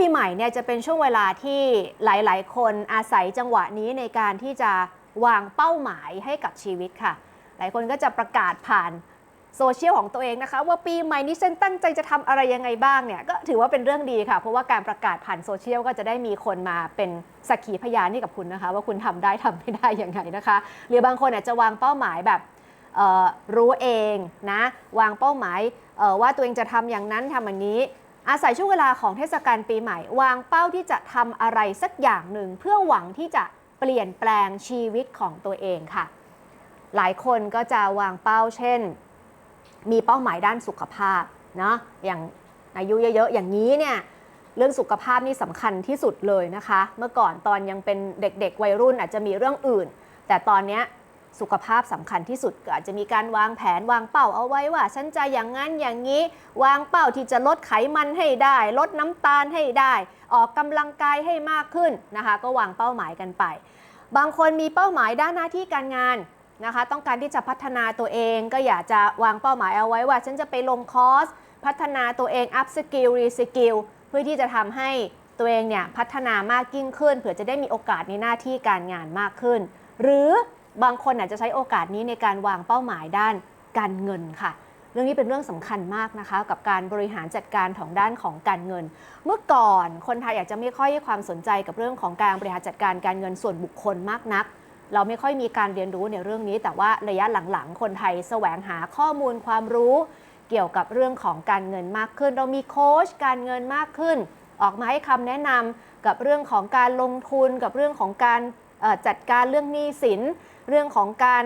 ปีใหม่เนี่ยจะเป็นช่วงเวลาที่หลาย ๆ คนอาศัยจังหวะนี้ในการที่จะวางเป้าหมายให้กับชีวิตค่ะ หลายคนก็จะประกาศผ่านโซเชียลของตัวเองนะคะ ว่าปีใหม่นี้ฉันตั้งใจจะทำอะไรยังไงบ้างเนี่ยก็ถือว่าเป็นเรื่องดีค่ะ เพราะว่าการประกาศผ่านโซเชียลก็จะได้มีคนมาเป็นสักขีพยานให้กับคุณนะคะ ว่าคุณทำได้ทำไม่ได้ยังไงนะคะ หรือบางคนอาจจะวางเป้าหมายแบบรู้เองนะวางเป้าหมายว่าตัวเองจะทำอย่างนั้นทำอย่างนี้ อาศัยช่วงเวลาของเทศกาลปีใหม่ วางเป้าที่จะทำอะไรสักอย่างหนึ่ง เพื่อหวังที่จะเปลี่ยนแปลงชีวิตของตัวเองค่ะ หลายคนก็จะวางเป้าเช่น มีเป้าหมายด้านสุขภาพเนาะอย่างอายุเยอะๆ อย่างนี้เนี่ยเรื่องสุขภาพนี่สำคัญที่สุดเลยนะคะ เมื่อก่อนตอนยังเป็นเด็กๆ วัยรุ่นอาจจะมีเรื่องอื่น แต่ตอนเนี้ย สุขภาพสำคัญที่สุดก็อาจจะมีการวางแผนวางเป้าเอาไว้ว่า ฉันจะอย่างนั้นอย่างนี้ วางเป้าที่จะลดไขมันให้ได้ ลดน้ำตาลให้ได้ ออกกำลังกายให้มากขึ้นนะคะ ก็วางเป้าหมายกันไป บางคนมีเป้าหมายด้านหน้าที่การงานนะคะ ต้องการที่จะพัฒนาตัวเองก็อยากจะวางเป้าหมายเอาไว้ว่า ฉันจะไปลงคอร์สพัฒนาตัวเอง up skill re skill เพื่อที่จะทำให้ตัวเองเนี่ยพัฒนามากยิ่งขึ้นเผื่อจะได้มีโอกาสในหน้าที่การงานมากขึ้น หรือ บางคนอาจจะใช้โอกาสนี้ในการวางเป้าหมายด้านการเงินค่ะ เรื่องนี้เป็นเรื่องสำคัญมากนะคะ กับการบริหารจัดการของด้านของการเงิน เมื่อก่อนคนไทยอาจจะไม่ค่อยให้ความสนใจกับเรื่องของการบริหารจัดการการเงินส่วนบุคคลมากนัก เราไม่ค่อยมีการเรียนรู้ในเรื่องนี้ แต่ว่าระยะหลังๆ คนไทยแสวงหาข้อมูลความรู้เกี่ยวกับเรื่องของการเงินมากขึ้น เรามีโค้ชการเงินมากขึ้น ออกมาให้คำแนะนำกับเรื่องของการลงทุนกับเรื่องของการ จัดการเรื่องหนี้สิน เรื่องของการ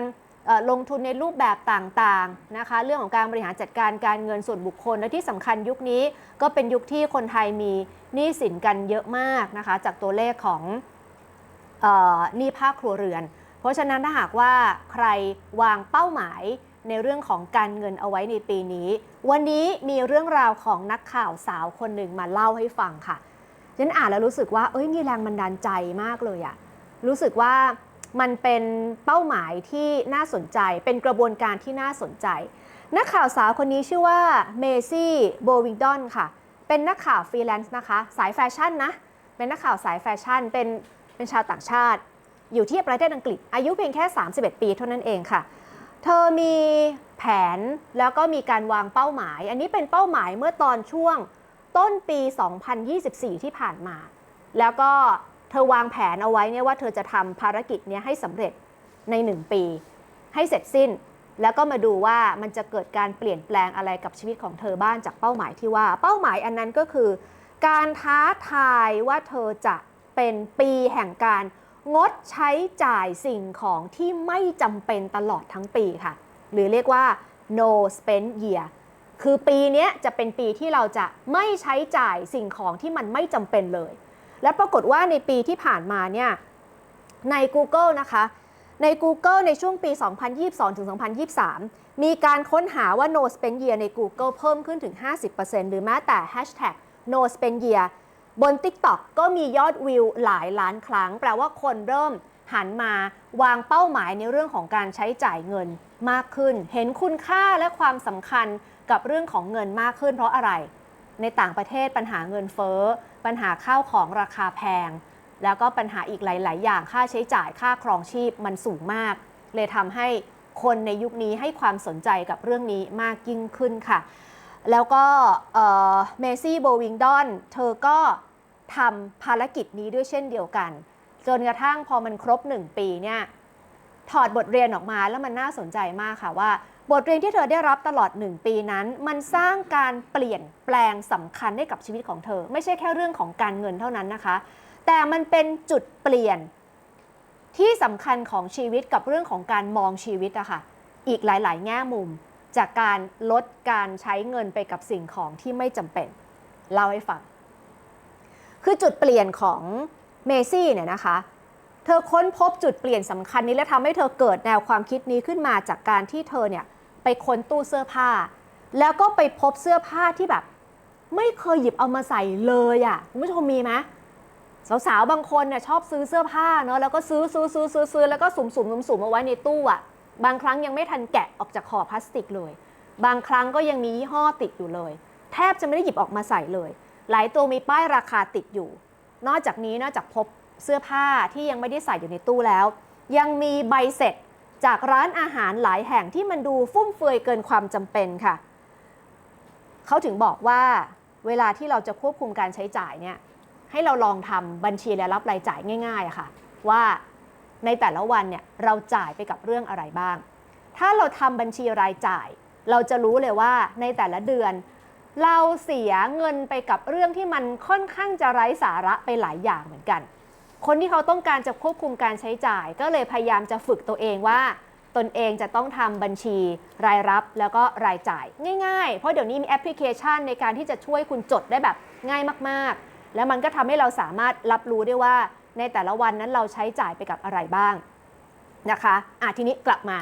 ลงทุนในรูปแบบต่างๆนะคะ เรื่องของการบริหารจัดการการเงินส่วนบุคคล และที่สำคัญยุคนี้ก็เป็นยุคที่คนไทยมีหนี้สินกันเยอะมากนะคะ จากตัวเลขของหนี้ภาคครัวเรือน เพราะฉะนั้นถ้าหากว่าใครวางเป้าหมายในเรื่องของการเงินเอาไว้ในปีนี้ วันนี้มีเรื่องราวของนักข่าวสาวคนหนึ่งมาเล่าให้ฟังค่ะฉันอ่านแล้วรู้สึกว่าเอ้ยมีแรงบันดาลใจมากเลยอะ รู้สึกว่ามันเป็นเป้าหมายที่น่าสนใจ เป็นกระบวนการที่น่าสนใจ นักข่าวสาวคนนี้ชื่อว่าเมซี่โบวิงดอนค่ะ เป็นนักข่าวฟรีแลนซ์นะคะ สายแฟชั่นนะ เป็นนักข่าวสายแฟชั่น เป็นเป็นชาวต่างชาติ อยู่ที่ประเทศอังกฤษ อายุเพียงแค่ 31 ปีเท่านั้นเองค่ะ เธอมีแผนแล้วก็มีการวางเป้าหมาย อันนี้เป็นเป้าหมายเมื่อตอนช่วงต้นปี 2024 ที่ผ่านมา แล้วก็ เธอวางแผนเอาไว้เนี่ยว่าเธอจะทำภารกิจเนี้ยให้สำเร็จใน 1 ปี ให้เสร็จสิ้น แล้วก็มาดูว่ามันจะเกิดการเปลี่ยนแปลงอะไรกับชีวิตของเธอบ้างจากเป้าหมายที่ว่า เป้าหมายอันนั้นก็คือ การท้าทายว่าเธอจะเป็นปีแห่งการงดใช้จ่ายสิ่งของที่ไม่จำเป็นตลอดทั้งปีค่ะ หรือเรียกว่า no spend year คือปีนี้จะเป็นปีที่เราจะไม่ใช้จ่ายสิ่งของที่มันไม่จำเป็นเลย และปรากฏว่าในปีที่ผ่านมาเนี่ยใน Google นะคะใน Google ในช่วงปี 2022 ถึง 2023 มีการค้นหาว่า no spend year ใน Google เพิ่มขึ้นถึง 50%หรือแม้แต่ hashtag no spend year บน TikTok ก็มียอดวิวหลายล้านครั้ง แปลว่าคนเริ่มหันมาวางเป้าหมายในเรื่องของการใช้จ่ายเงินมากขึ้น เห็นคุณค่าและความสำคัญกับเรื่องของเงินมากขึ้นเพราะอะไร ในต่างประเทศปัญหาเงินเฟ้อ ปัญหาข้าวของราคาแพง แล้วก็ปัญหาอีกหลาย ๆ อย่างค่าใช้จ่ายค่าครองชีพมันสูงมาก เลยทำให้คนในยุคนี้ให้ความสนใจกับเรื่องนี้มากยิ่งขึ้นค่ะ แล้วก็เมซี่โบวิงดอนเธอก็ทำภารกิจนี้ด้วยเช่นเดียวกัน จนกระทั่งพอมันครบ 1 ปีเนี่ย ถอดบทเรียนออกมาแล้วมันน่าสนใจมากค่ะว่า บทเรียนที่เธอได้รับตลอด 1 ปีนั้น มันสร้างการเปลี่ยนแปลงสำคัญให้กับชีวิตของเธอ ไม่ใช่แค่เรื่องของการเงินเท่านั้นนะคะ แต่มันเป็นจุดเปลี่ยนที่สำคัญของชีวิตกับเรื่องของการมองชีวิตอะค่ะอีกหลาย ๆ แง่มุม จากการลดการใช้เงินไปกับสิ่งของที่ไม่จำเป็นเล่าให้ฟังคือจุดเปลี่ยนของเมซี่เนี่ยนะคะ เธอค้นพบจุดเปลี่ยนสำคัญนี้และทำให้เธอเกิดแนวความคิดนี้ขึ้นมาจากการที่เธอเนี่ยไปค้นตู้เสื้อผ้า แล้วก็ไปพบเสื้อผ้าที่แบบ ไม่เคยหยิบเอามาใส่เลยอะ่ะคุณผู้ชมมีไหมสาวๆบางคนเนี่ยชอบซื้อเสื้อผ้าเนอะแล้วก็ซื้อซื้อซื้อซื้อซื้อแล้วก็สุ่มสุ่มสุ่มสุ่มเอาไว้ในตู้อะ่ะบางครั้งยังไม่ทันแกะออกจากห่อพลาสติกเลย บางครั้งก็ยังมียี่ห้อติดอยู่เลย แทบจะไม่ได้หยิบออกมาใส่เลย หลายตัวมีป้ายราคาติดอยู่ นอกจากนี้นอกจากพบ เสื้อผ้าที่ยังไม่ได้ใส่อยู่ในตู้แล้ว ยังมีใบเสร็จจากร้านอาหารหลายแห่งที่มันดูฟุ่มเฟือยเกินความจำเป็นค่ะ เขาถึงบอกว่าเวลาที่เราจะควบคุมการใช้จ่ายเนี่ยให้เราลองทำบัญชีรายรับรายจ่ายง่ายๆค่ะ ว่าในแต่ละวันเนี่ยเราจ่ายไปกับเรื่องอะไรบ้าง ถ้าเราทำบัญชีรายจ่าย เราจะรู้เลยว่าในแต่ละเดือน เราเสียเงินไปกับเรื่องที่มันค่อนข้างจะไร้สาระไปหลายอย่างเหมือนกัน คนที่เขาต้องการจะควบคุมการใช้จ่าย ก็เลยพยายามจะฝึกตัวเองว่า ตนเองจะต้องทำบัญชีรายรับแล้วก็รายจ่าย ง่ายๆ เพราะเดี๋ยวนี้มีแอปพลิเคชันในการที่จะช่วยคุณจดได้แบบง่ายมากๆ แล้วมันก็ทำให้เราสามารถรับรู้ได้ว่า ในแต่ละวันนั้นเราใช้จ่ายไปกับอะไรบ้างนะคะอะทีนี้กลับมา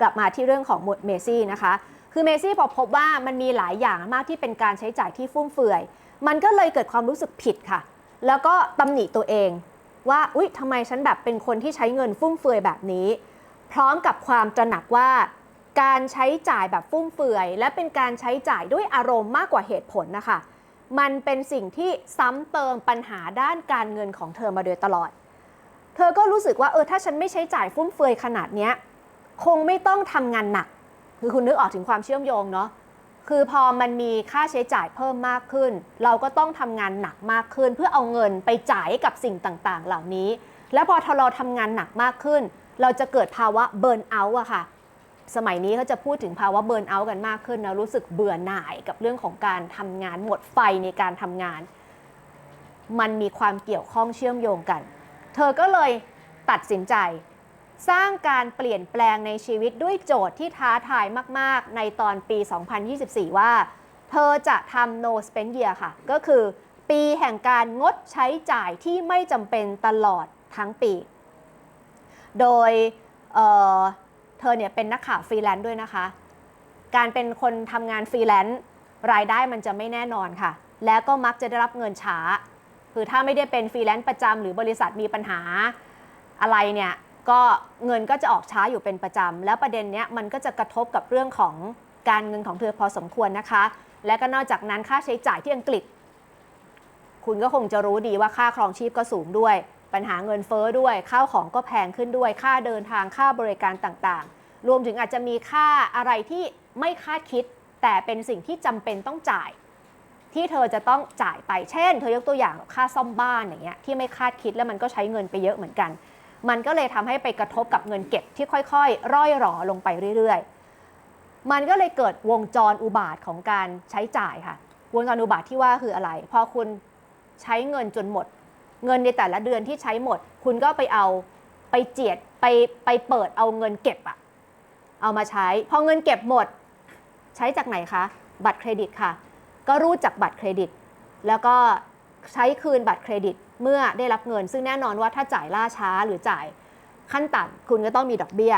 กลับมาที่เรื่องของหมดเมซี่นะคะ คือเมซี่พอพบว่ามันมีหลายอย่างมากที่เป็นการใช้จ่ายที่ฟุ่มเฟือย มันก็เลยเกิดความรู้สึกผิดค่ะ แล้วก็ตำหนิตัวเอง ว่าอุ๊ยทำไมฉันแบบเป็นคนที่ใช้เงินฟุ่มเฟือยแบบนี้ พร้อมกับความตระหนักว่า การใช้จ่ายแบบฟุ่มเฟือย และเป็นการใช้จ่ายด้วยอารมณ์มากกว่าเหตุผลนะคะ มันเป็นสิ่งที่ซ้ำเติมปัญหาด้านการเงินของเธอมาโดยตลอด เธอก็รู้สึกว่าเออถ้าฉันไม่ใช้จ่ายฟุ่มเฟือยขนาดเนี้ยคงไม่ต้องทำงานหนัก คือคุณนึกออกถึงความเชื่อมโยงเนาะ คือพอมันมีค่าใช้จ่ายเพิ่มมากขึ้น เราก็ต้องทำงานหนักมากขึ้น เพื่อเอาเงินไปจ่ายกับสิ่งต่างๆ เหล่านี้ แล้วพอเราทำงานหนักมากขึ้น เราจะเกิดภาวะเบิร์นเอาท์อะค่ะ สมัยนี้เขาจะพูดถึงภาวะเบิร์นเอาท์กันมากขึ้นนะรู้สึกเบื่อหน่ายกับเรื่องของการทำงานหมดไฟในการทำงาน มันมีความเกี่ยวข้องเชื่อมโยงกัน เธอก็เลยตัดสินใจ สร้างการเปลี่ยนแปลงในชีวิตด้วยโจทย์ที่ท้าทายมาก ๆ ในตอนปี 2024 ว่า เธอจะทำ no spend year ค่ะ ก็คือปีแห่งการงดใช้จ่ายที่ไม่จำเป็นตลอดทั้งปี โดยเเธอเนี่ยเป็นนักข่าวฟรีแลนซ์ด้วยนะคะ การเป็นคนทำงานฟรีแลนซ์รายได้มันจะไม่แน่นอนค่ะ แล้วก็มักจะได้รับเงินช้า คือถ้าไม่ได้เป็นฟรีแลนซ์ประจำหรือบริษัทมีปัญหาอะไรเนี่ย ก็เงินก็จะออกช้าอยู่เป็นประจำ แล้วประเด็นเนี้ยมันก็จะกระทบกับเรื่องของการเงินของเธอพอสมควรนะคะ และก็นอกจากนั้นค่าใช้จ่ายที่อังกฤษ คุณก็คงจะรู้ดีว่าค่าครองชีพก็สูงด้วย ปัญหาเงินเฟ้อด้วยข้าวของก็แพงขึ้นด้วย ค่าเดินทางค่าบริการต่างๆ รวมถึงอาจจะมีค่าอะไรที่ไม่คาดคิด แต่เป็นสิ่งที่จำเป็นต้องจ่าย ที่เธอจะต้องจ่ายไปเช่น เธอยกตัวอย่างค่าซ่อมบ้านอย่างเงี้ยที่ไม่คาดคิดแล้วมันก็ใช้เงินไปเยอะเหมือนกัน มันก็เลยทำให้ไปกระทบกับเงินเก็บที่ค่อยๆ ร่อยหรอลงไปเรื่อยๆ มันก็เลยเกิดวงจรอุบาทของการใช้จ่ายค่ะ วงจรอุบาทที่ว่าคืออะไร พอคุณใช้เงินจนหมด เงินในแต่ละเดือนที่ใช้หมด คุณก็ไปเอาไปเจียดไปไปเปิดเอาเงินเก็บอะเอามาใช้ พอเงินเก็บหมด ใช้จากไหนคะ บัตรเครดิตค่ะ ก็รูดจากบัตรเครดิต แล้วก็ ใช้คืนบัตรเครดิตเมื่อได้รับเงิน ซึ่งแน่นอนว่าถ้าจ่ายล่าช้าหรือจ่ายขั้นต่ำคุณก็ต้องมีดอกเบี้ย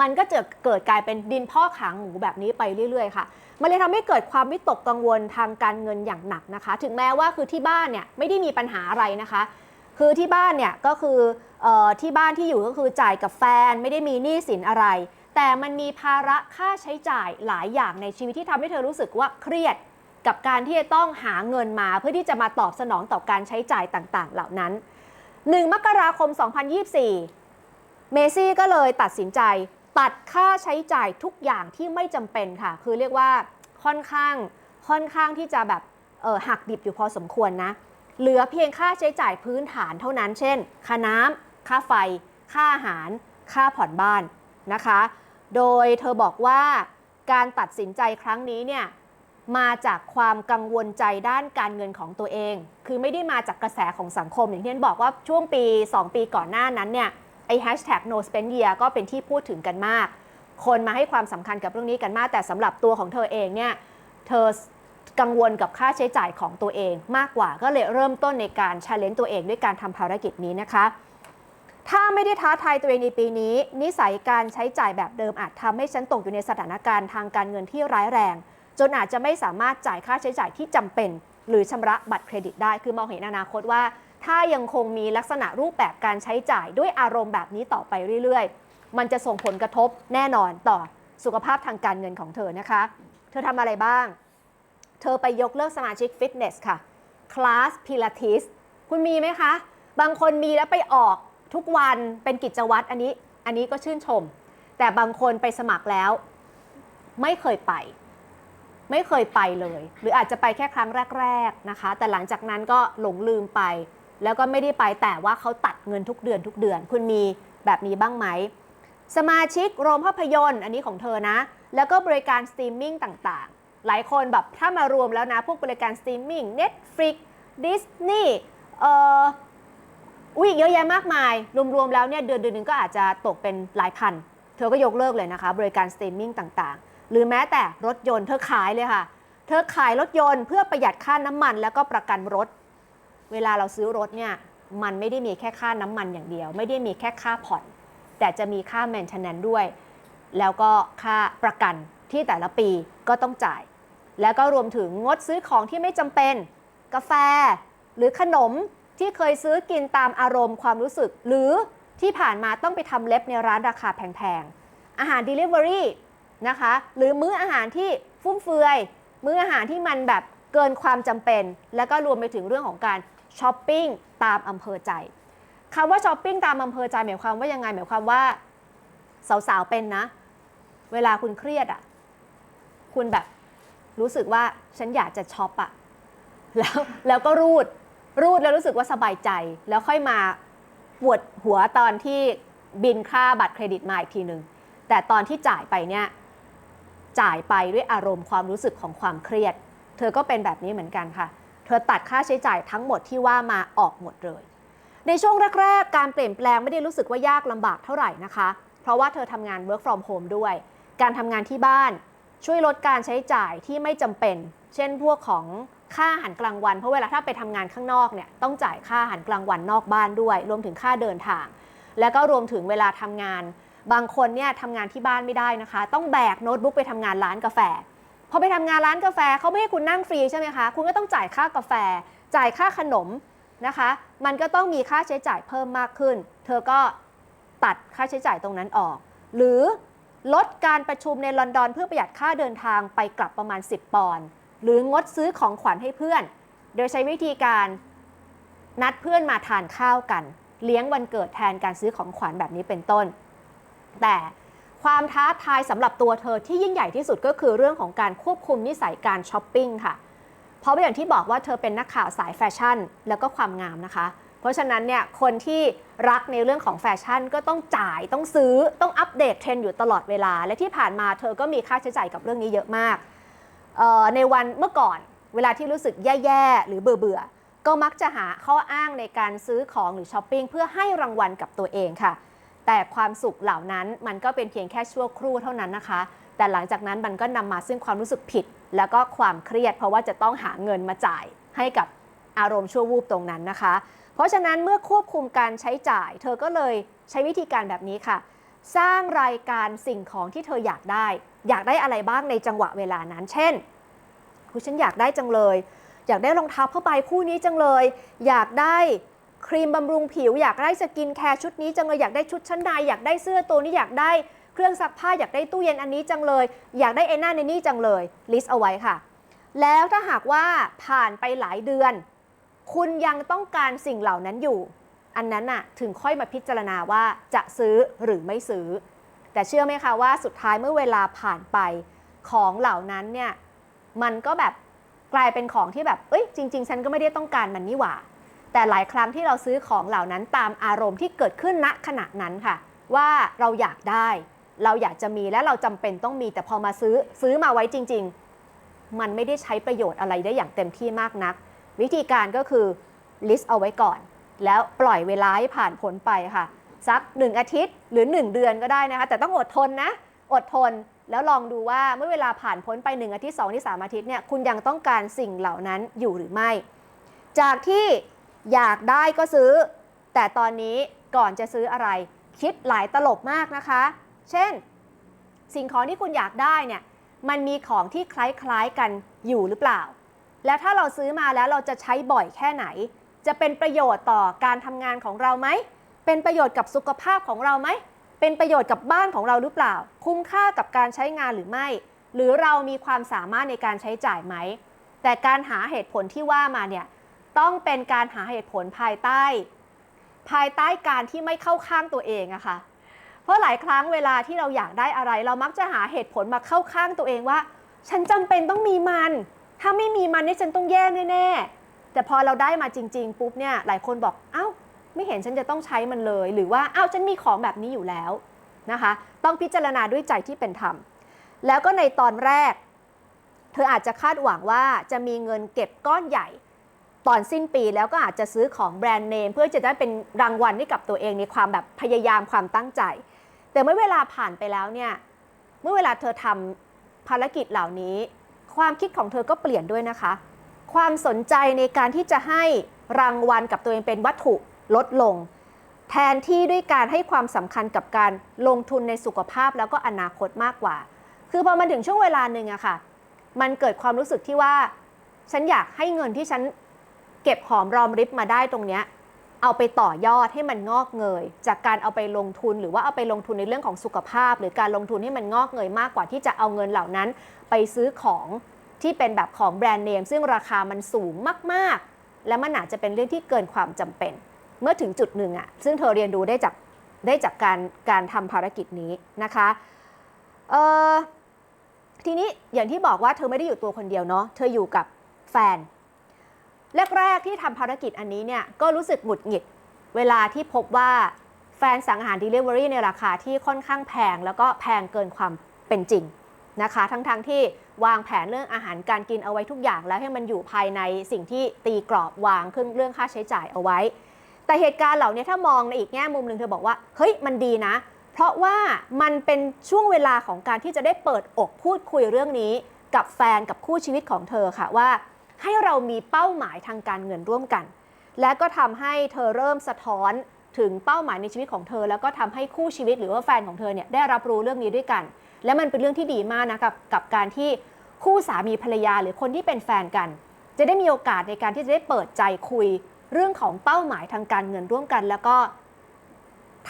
มันก็จะเกิดกลายเป็นดินพ่อกหางหมูแบบนี้ไปเรื่อยๆค่ะ มันเลยทำให้เกิดความวิตกกังวลทางการเงินอย่างหนักนะคะ ถึงแม้ว่าคือที่บ้านเนี่ยไม่ได้มีปัญหาอะไรนะคะ คือที่บ้านเนี่ยก็คือออที่บ้านที่อยู่ก็คือจ่ายกับแฟนไม่ได้มีหนี้สินอะไร แต่มันมีภาระค่าใช้จ่ายหลายอย่างในชีวิตที่ทำให้เธอรู้สึกว่าเครียด กับการที่จะต้องหาเงินมาเพื่อที่จะมาตอบสนองต่อการใช้จ่ายต่างๆ เหล่านั้น 1 มกราคม 2024 เมซี่ก็เลยตัดสินใจตัดค่าใช้จ่ายทุกอย่างที่ไม่จำเป็นค่ะ คือเรียกว่าค่อนข้างค่อนข้างที่จะแบบเออหักดิบอยู่พอสมควรนะ เหลือเพียงค่าใช้จ่ายพื้นฐานเท่านั้น เช่น ค่าน้ำค่าไฟ ค่าอาหาร ค่าผ่อนบ้านนะคะ โดยเธอบอกว่าการตัดสินใจครั้งนี้เนี่ย มาจากความกังวลใจด้านการเงินของตัวเอง คือไม่ได้มาจากกระแสของสังคม อย่างที่ฉันบอกว่าช่วงปี 2 ปีก่อนหน้านั้นเนี่ยไอ้ hashtag no spend year ก็เป็นที่พูดถึงกันมาก คนมาให้ความสำคัญกับเรื่องนี้กันมาก แต่สำหรับตัวของเธอเองเนี่ย เธอกังวลกับค่าใช้จ่ายของตัวเองมากกว่า ก็เลยเริ่มต้นในการ challenge ตัวเองด้วยการทำภารกิจนี้นะคะ ถ้าไม่ได้ท้าทายตัวเองในปีนี้ นิสัยการใช้จ่ายแบบเดิมอาจทำให้ฉันตกอยู่ในสถานการณ์ทางการเงินที่ร้ายแรง จนอาจจะไม่สามารถจ่ายค่าใช้จ่ายที่จำเป็น หรือชำระบัตรเครดิตได้ คือมองเห็นอนาคตว่า ถ้ายังคงมีลักษณะรูปแบบการใช้จ่ายด้วยอารมณ์แบบนี้ต่อไปเรื่อยๆ มันจะส่งผลกระทบแน่นอนต่อสุขภาพทางการเงินของเธอนะคะ เธอทำอะไรบ้าง เธอไปยกเลิกสมาชิกฟิตเนสค่ะ คลาสพิลาทิส คุณมีไหมคะ บางคนมีแล้วไปออกทุกวันเป็นกิจวัตรอันนี้ อันนี้ก็ชื่นชม แต่บางคนไปสมัครแล้ว ไม่เคยไป ไม่เคยไปเลย หรืออาจจะไปแค่ครั้งแรก ๆนะคะ แต่หลังจากนั้นก็หลงลืมไป แล้วก็ไม่ได้ไปแต่ว่าเขาตัดเงินทุกเดือนทุกเดือน คุณมีแบบนี้บ้างไหม สมาชิกโรงภาพยนตร์ อันนี้ของเธอนะ แล้วก็บริการสตรีมมิ่งต่างๆ หลายคนแบบถ้ามารวมแล้วนะ พวกบริการสตรีมมิ่ง Netflix Disney เอ่ออุ้ยเยอะแยะมากมาย รวมๆแล้วเนี่ยเดือนเดือนหนึงก็อาจจะตกเป็นหลายพัน เธอก็ยกเลิกเลยนะคะ บริการสตรีมมิ่งต่างๆ หรือแม้แต่รถยนต์เธอขายเลยค่ะ เธอขายรถยนต์เพื่อประหยัดค่าน้ำมันแล้วก็ประกันรถ เวลาเราซื้อรถเนี่ยมันไม่ได้มีแค่ค่าน้ำมันอย่างเดียว ไม่ได้มีแค่ค่าผ่อน แต่จะมีค่า maintenance ด้วย แล้วก็ค่าประกันที่แต่ละปีก็ต้องจ่าย แล้วก็รวมถึงงดซื้อของที่ไม่จำเป็น กาแฟ หรือขนมที่เคยซื้อกินตามอารมณ์ความรู้สึก หรือที่ผ่านมาต้องไปทำเล็บในร้านราคาแพงๆ อาหาร Delivery นะคะ หรือมื้ออาหารที่ฟุ่มเฟือย มื้ออาหารที่มันแบบเกินความจำเป็น แล้วก็รวมไปถึงเรื่องของการช้อปปิ้งตามอำเภอใจคำว่าช้อปปิ้งตามอำเภอใจหมายความว่ายังไงหมายความว่าสาวๆเป็นนะ เวลาคุณเครียดอะ่ะ คุณแบบรู้สึกว่าฉันอยากจะช็อปอะ่ะแล้วแล้วก็รูดรูดแล้วรู้สึกว่าสบายใจ แล้วค่อยมาปวดหัวตอนที่บินค่าบัตรเครดิตมาอีกทีหนึ่งแต่ตอนที่จ่ายไปเนี่ย จ่ายไปด้วยอารมณ์ความรู้สึกของความเครียด เธอก็เป็นแบบนี้เหมือนกันค่ะ เธอตัดค่าใช้จ่ายทั้งหมดที่ว่ามาออกหมดเลย ในช่วงแรก ๆ การเปลี่ยนแปลงไม่ได้รู้สึกว่ายากลำบากเท่าไหร่นะคะ เพราะว่าเธอทำงาน work from home ด้วย การทำงานที่บ้าน ช่วยลดการใช้จ่ายที่ไม่จำเป็น เช่นพวกของค่าอาหารกลางวัน เพราะเวลาถ้าไปทำงานข้างนอกเนี่ยต้องจ่ายค่าอาหารกลางวันนอกบ้านด้วย รวมถึงค่าเดินทาง แล้วก็รวมถึงเวลาทำงาน บางคนเนี่ยทำงานที่บ้านไม่ได้นะคะ ต้องแบกโน้ตบุ๊กไปทำงานร้านกาแฟพอไปทำงานร้านกาแฟเขาไม่ให้คุณนั่งฟรีใช่ไหมคะ คุณก็ต้องจ่ายค่ากาแฟ จ่ายค่าขนมนะคะ มันก็ต้องมีค่าใช้จ่ายเพิ่มมากขึ้น เธอก็ตัดค่าใช้จ่ายตรงนั้นออก หรือลดการประชุมในลอนดอนเพื่อประหยัดค่าเดินทางไปกลับประมาณ 10 ปอนด์หรืองดซื้อของขวัญให้เพื่อน โดยใช้วิธีการนัดเพื่อนมาทานข้าวกัน เลี้ยงวันเกิดแทนการซื้อของขวัญแบบนี้เป็นต้น แต่ความท้าทายสำหรับตัวเธอที่ยิ่งใหญ่ที่สุดก็คือเรื่องของการควบคุมนิสัยการช้อปปิ้งค่ะ เพราะอย่างที่บอกว่าเธอเป็นนักข่าวสายแฟชั่น แล้วก็ความงามนะคะ เพราะฉะนั้นเนี่ยคนที่รักในเรื่องของแฟชั่นก็ต้องจ่ายต้องซื้อต้องอัปเดตเทรนด์อยู่ตลอดเวลา และที่ผ่านมาเธอก็มีค่าใช้จ่ายกับเรื่องนี้เยอะมาก ในวันเมื่อก่อนเวลาที่รู้สึกแย่ๆหรือเบื่อๆก็มักจะหาข้ออ้างในการซื้อของหรือช้อปปิ้งเพื่อให้รางวัลกับตัวเองค่ะ แต่ความสุขเหล่านั้นมันก็เป็นเพียงแค่ชั่วครู่เท่านั้นนะคะ แต่หลังจากนั้นมันก็นำมาซึ่งความรู้สึกผิด แล้วก็ความเครียด เพราะว่าจะต้องหาเงินมาจ่ายให้กับอารมณ์ชั่ววูบตรงนั้นนะคะ เพราะฉะนั้นเมื่อควบคุมการใช้จ่าย เธอก็เลยใช้วิธีการแบบนี้ค่ะ สร้างรายการสิ่งของที่เธออยากได้ อยากได้อะไรบ้างในจังหวะเวลานั้น เช่นคุณฉันอยากได้จังเลย อยากได้รองเท้าผ้าใบคู่นี้จังเลย อยากได้ ครีมบำรุงผิวอยากได้สกินแคร์ชุดนี้จังเลยอยากได้ชุดชั้นในอยากได้เสื้อตัวนี้อยากได้เครื่องซักผ้าอยากได้ตู้เย็นอันนี้จังเลย อยากได้ไอ้นั่นในนี่จังเลยลิสต์เอาไว้ค่ะ แล้วถ้าหากว่าผ่านไปหลายเดือน คุณยังต้องการสิ่งเหล่านั้นอยู่ อันนั้นน่ะถึงค่อยมาพิจารณาว่าจะซื้อหรือไม่ซื้อ แต่เชื่อไหมคะว่าสุดท้ายเมื่อเวลาผ่านไปของเหล่านั้นเนี่ยมันก็แบบกลายเป็นของที่แบบเอ้ยจริง ๆ ฉันก็ไม่ได้ต้องการมันนี่หว่า แต่หลายครั้งที่เราซื้อของเหล่านั้นตามอารมณ์ที่เกิดขึ้นณขณะนั้นค่ะ ว่าเราอยากได้ เราอยากจะมีและเราจำเป็นต้องมี แต่พอมาซื้อซื้อมาไว้จริง ๆ มันไม่ได้ใช้ประโยชน์อะไรได้อย่างเต็มที่มากนัก วิธีการก็คือ list เอาไว้ก่อน แล้วปล่อยเวลาให้ผ่านพ้นไปค่ะ สัก 1 อาทิตย์หรือ 1 เดือนก็ได้นะคะ แต่ต้องอดทนนะ อดทนแล้วลองดูว่าเมื่อเวลาผ่านพ้นไป 1 อาทิตย์2อาทิตย์3อาทิตย์เนี่ยคุณยังต้องการสิ่งเหล่านั้นอยู่หรือไม่ จากที่ อยากได้ก็ซื้อ แต่ตอนนี้ก่อนจะซื้ออะไร คิดหลายตลบมากนะคะ เช่น สิ่งของที่คุณอยากได้เนี่ยมันมีของที่คล้ายๆกันอยู่หรือเปล่า แล้วถ้าเราซื้อมาแล้วเราจะใช้บ่อยแค่ไหน จะเป็นประโยชน์ต่อการทำงานของเราไหม เป็นประโยชน์กับสุขภาพของเราไหม เป็นประโยชน์กับบ้านของเราหรือเปล่า คุ้มค่ากับการใช้งานหรือไม่ หรือเรามีความสามารถในการใช้จ่ายไหม แต่การหาเหตุผลที่ว่ามาเนี่ย ต้องเป็นการหาเหตุผลภายใต้ ภายใต้การที่ไม่เข้าข้างตัวเองอะค่ะ เพราะหลายครั้งเวลาที่เราอยากได้อะไร เรามักจะหาเหตุผลมาเข้าข้างตัวเองว่า ฉันจำเป็นต้องมีมัน ถ้าไม่มีมันนี่ฉันต้องแย่แน่ๆแต่พอเราได้มาจริง ๆ ปุ๊บเนี่ยหลายคนบอกเอ้า ไม่เห็นฉันจะต้องใช้มันเลย หรือว่าเอ้าฉันมีของแบบนี้อยู่แล้วนะคะ ต้องพิจารณาด้วยใจที่เป็นธรรมแล้วก็ในตอนแรก เธออาจจะคาดหวังว่าจะมีเงินเก็บก้อนใหญ่ ตอนสิ้นปีแล้วก็อาจจะซื้อของแบรนด์เนมเพื่อจะได้เป็นรางวัลให้กับตัวเองในความแบบพยายามความตั้งใจ แต่เมื่อเวลาผ่านไปแล้วเนี่ยเมื่อเวลาเธอทำภารกิจเหล่านี้ ความคิดของเธอก็เปลี่ยนด้วยนะคะ ความสนใจในการที่จะให้รางวัลกับตัวเองเป็นวัตถุลดลง แทนที่ด้วยการให้ความสำคัญกับการลงทุนในสุขภาพแล้วก็อนาคตมากกว่า คือพอมันถึงช่วงเวลาหนึ่งอะค่ะ มันเกิดความรู้สึกที่ว่า ฉันอยากให้เงินที่ฉัน เก็บหอมรอมริบมาได้ตรงเนี้ยเอาไปต่อยอดให้มันงอกเงย จากการเอาไปลงทุนหรือว่าเอาไปลงทุนในเรื่องของสุขภาพ หรือการลงทุนให้มันงอกเงยมากกว่าที่จะเอาเงินเหล่านั้น ไปซื้อของที่เป็นแบบของแบรนด์เนมซึ่งราคามันสูงมากๆ และมันอาจจะเป็นเรื่องที่เกินความจำเป็น เมื่อถึงจุดหนึ่งอะซึ่งเธอเรียนรู้ได้จากได้จากการการทำภารกิจนี้นะคะเอ่อทีนี้อย่างที่บอกว่าเธอไม่ได้อยู่ตัวคนเดียวเนาะเธออยู่กับแฟน แรกๆที่ทำภารกิจอันนี้เนี่ยก็รู้สึกหงุดหงิด เวลาที่พบว่าแฟนสั่งอาหาร Delivery ในราคาที่ค่อนข้างแพง แล้วก็แพงเกินความเป็นจริงนะคะ ทั้งๆทที่วางแผนเรื่องอาหารการกินเอาไว้ทุกอย่าง แล้วให้มันอยู่ภายในสิ่งที่ตีกรอบวางขึ้นเรื่องค่าใช้จ่ายเอาไว้ แต่เหตุการณ์เหล่านี้ถ้ามองในอีกแง่มุมหนึ่งเธอบอกว่าเฮ้ยมันดีนะ เพราะว่ามันเป็นช่วงเวลาของการที่จะได้เปิดอกพูดคุยเรื่องนี้ กับแฟนกับคู่ชีวิตของเธอค่ะว่า ให้เรามีเป้าหมายทางการเงินร่วมกัน และก็ทำให้เธอเริ่มสะท้อนถึงเป้าหมายในชีวิตของเธอ แล้วก็ทำให้คู่ชีวิตหรือว่าแฟนของเธอเนี่ยได้รับรู้เรื่องนี้ด้วยกัน และมันเป็นเรื่องที่ดีมากนะกับกับการที่คู่สามีภรรยาหรือคนที่เป็นแฟนกัน จะได้มีโอกาสในการที่จะได้เปิดใจคุยเรื่องของเป้าหมายทางการเงินร่วมกัน แล้วก็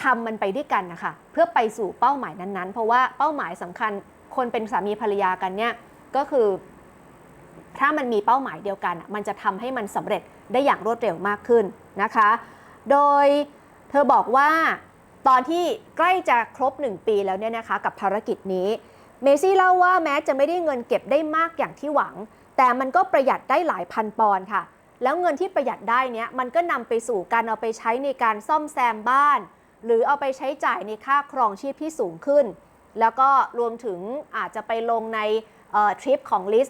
ทำมันไปด้วยกันนะคะเพื่อไปสู่เป้าหมายนั้นๆ เพราะว่าเป้าหมายสำคัญคนเป็นสามีภรรยากันเนี่ยก็คือ ถ้ามันมีเป้าหมายเดียวกันอะมันจะทำให้มันสำเร็จได้อย่างรวดเร็วมากขึ้นนะคะ โดยเธอบอกว่าตอนที่ใกล้จะครบ 1 ปีแล้วเนี่ยนะคะกับภารกิจนี้ เมซี่เล่าว่าแม้จะไม่ได้เงินเก็บได้มากอย่างที่หวัง แต่มันก็ประหยัดได้หลายพันปอนด์ค่ะ แล้วเงินที่ประหยัดได้เนี้ยมันก็นำไปสู่การเอาไปใช้ในการซ่อมแซมบ้าน หรือเอาไปใช้จ่ายในค่าครองชีพที่สูงขึ้น แล้วก็รวมถึงอาจจะไปลงในทริปของลิส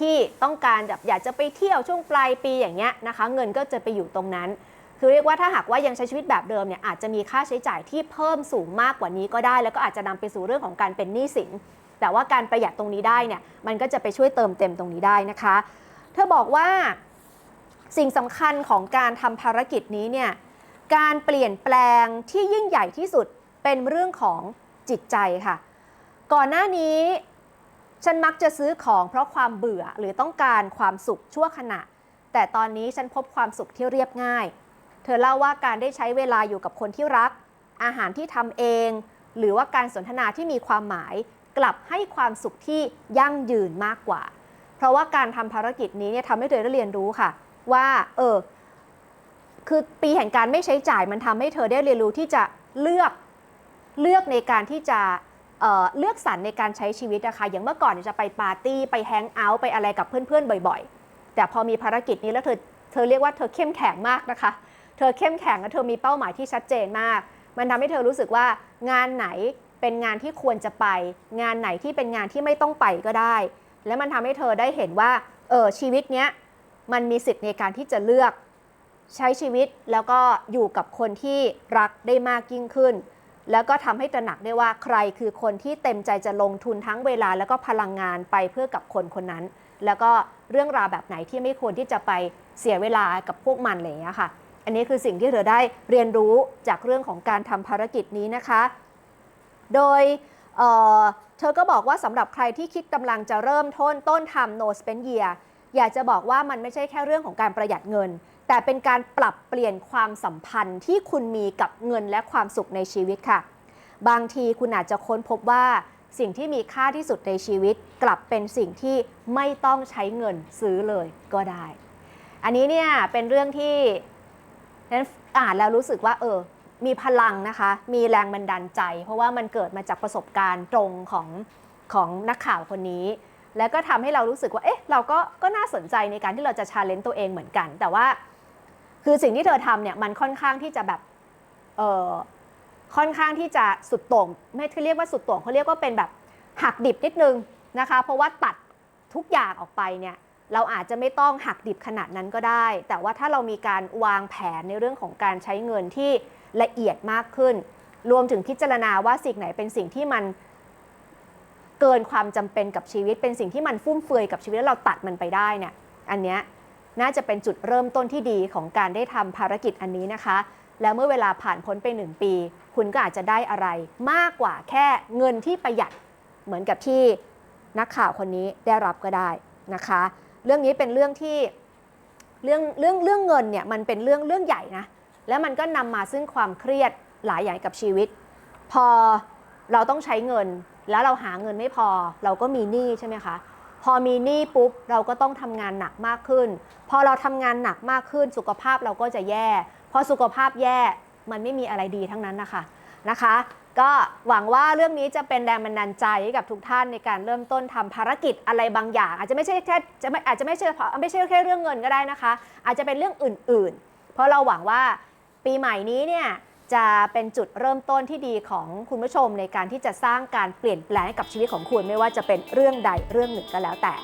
ที่ต้องการแบบอยากจะไปเที่ยวช่วงปลายปีอย่างเงี้ยนะคะ เงินก็จะไปอยู่ตรงนั้น คือเรียกว่าถ้าหากว่ายังใช้ชีวิตแบบเดิมเนี่ยอาจจะมีค่าใช้จ่ายที่เพิ่มสูงมากกว่านี้ก็ได้ แล้วก็อาจจะนำไปสู่เรื่องของการเป็นหนี้สิน แต่ว่าการประหยัดตรงนี้ได้เนี่ยมันก็จะไปช่วยเติมเต็มตรงนี้ได้นะคะ เธอบอกว่าสิ่งสำคัญของการทำภารกิจนี้เนี่ยการเปลี่ยนแปลงที่ยิ่งใหญ่ที่สุดเป็นเรื่องของจิตใจค่ะ ก่อนหน้านี้ ฉันมักจะซื้อของเพราะความเบื่อหรือต้องการความสุขชั่วขณะ แต่ตอนนี้ฉันพบความสุขที่เรียบง่าย เธอเล่าว่าการได้ใช้เวลาอยู่กับคนที่รัก อาหารที่ทำเอง หรือว่าการสนทนาที่มีความหมาย กลับให้ความสุขที่ยั่งยืนมากกว่า เพราะว่าการทำภารกิจนี้เนี่ยทำให้เธอได้เรียนรู้ค่ะ ว่าเออคือปีแห่งการไม่ใช้จ่ายมันทำให้เธอได้เรียนรู้ที่จะเลือกเลือกในการที่จะ เเลือกสรรในการใช้ชีวิตนะคะอย่างเมื่อก่อนเนี่ยจะไปปาร์ตี้ไปแฮงเอาท์ไปอะไรกับเพื่อนๆ บ่อยๆ แต่พอมีภารกิจนี้แล้วเธอเธอเรียกว่าเธอเข้มแข็งมากนะคะ เธอเข้มแข็งและเธอมีเป้าหมายที่ชัดเจนมาก มันทำให้เธอรู้สึกว่างานไหนเป็นงานที่ควรจะไป งานไหนที่เป็นงานที่ไม่ต้องไปก็ได้ และมันทำให้เธอได้เห็นว่าเออชีวิตเนี้ยมันมีสิทธิ์ในการที่จะเลือกใช้ชีวิตแล้วก็อยู่กับคนที่รักได้มากยิ่งขึ้น แล้วก็ทำให้ตระหนักได้ว่าใครคือคนที่เต็มใจจะลงทุนทั้งเวลาแล้วก็พลังงานไปเพื่อกับคนคนนั้น แล้วก็เรื่องราวแบบไหนที่ไม่ควรที่จะไปเสียเวลากับพวกมันอะไรอย่างเงี้ยค่ะ อันนี้คือสิ่งที่เธอได้เรียนรู้จากเรื่องของการทำภารกิจนี้นะคะ โดยเเธอก็บอกว่าสำหรับใครที่คิดกำลังจะเริ่มต้นต้นทำ no spend year อยากจะบอกว่ามันไม่ใช่แค่เรื่องของการประหยัดเงิน แต่เป็นการปรับเปลี่ยนความสัมพันธ์ที่คุณมีกับเงินและความสุขในชีวิตค่ะ บางทีคุณอาจจะค้นพบว่าสิ่งที่มีค่าที่สุดในชีวิต กลับเป็นสิ่งที่ไม่ต้องใช้เงินซื้อเลยก็ได้ อันนี้เนี่ยเป็นเรื่องที่นั้นอ่านแล้วรู้สึกว่าเออ มีพลังนะคะ มีแรงบันดาลใจ เพราะว่ามันเกิดมาจากประสบการณ์ตรงของของนักข่าวคนนี้ แล้วก็ทำให้เรารู้สึกว่า เอ๊ะ เราก็ก็น่าสนใจในการที่เราจะชาเลนจ์ตัวเองเหมือนกัน แต่ว่า คือสิ่งที่เธอทำเนี่ยมันค่อนข้างที่จะแบบเออค่อนข้างที่จะสุดโต่งไม่เขาเรียกว่าสุดโต่งเขาเรียกว่าเป็นแบบหักดิบนิดนึงนะคะ เพราะว่าตัดทุกอย่างออกไปเนี่ยเราอาจจะไม่ต้องหักดิบขนาดนั้นก็ได้ แต่ว่าถ้าเรามีการวางแผนในเรื่องของการใช้เงินที่ละเอียดมากขึ้น รวมถึงพิจารณาว่าสิ่งไหนเป็นสิ่งที่มันเกินความจำเป็นกับชีวิต เป็นสิ่งที่มันฟุ่มเฟือยกับชีวิตแล้วเราตัดมันไปได้เนี่ยอันเนี้ย น่าจะเป็นจุดเริ่มต้นที่ดีของการได้ทำภารกิจอันนี้นะคะ แล้วเมื่อเวลาผ่านพ้นไปหนึ่งปี คุณก็อาจจะได้อะไรมากกว่าแค่เงินที่ประหยัดเหมือนกับที่นักข่าวคนนี้ได้รับก็ได้นะคะ เรื่องนี้เป็นเรื่องที่เรื่องเรื่องเรื่องเงินเนี่ยมันเป็นเรื่องเรื่องใหญ่นะแล้วมันก็นำมาซึ่งความเครียดหลายอย่างกับชีวิต พอเราต้องใช้เงินแล้วเราหาเงินไม่พอ เราก็มีหนี้ใช่ไหมคะ อมีหนี้ปุ๊บเราก็ต้องทำงานหนักมากขึ้น พอเราทำงานหนักมากขึ้น สุขภาพเราก็จะแย่พอสุขภาพแย่มันไม่มีอะไรดีทั้งนั้นนะคะนะคะ ก็หวังว่าเรื่องนี้จะเป็นแรงบันดาลใจให้กับทุกท่านในการเริ่มต้นทำภารกิจอะไรบางอย่าง อาจจะไม่ใช่แค่จะไม่อาจจะไม่ใช่เฉพาะไม่ใช่แค่เรื่องเงินก็ได้นะคะ อาจจะเป็นเรื่องอื่น ๆ เพราะเราหวังว่าปีใหม่นี้เนี่ย จะเป็นจุดเริ่มต้นที่ดีของคุณผู้ชมในการที่จะสร้างการเปลี่ยนแปลงให้กับชีวิตของคุณไม่ว่าจะเป็นเรื่องใดเรื่องหนึ่งก็แล้วแต่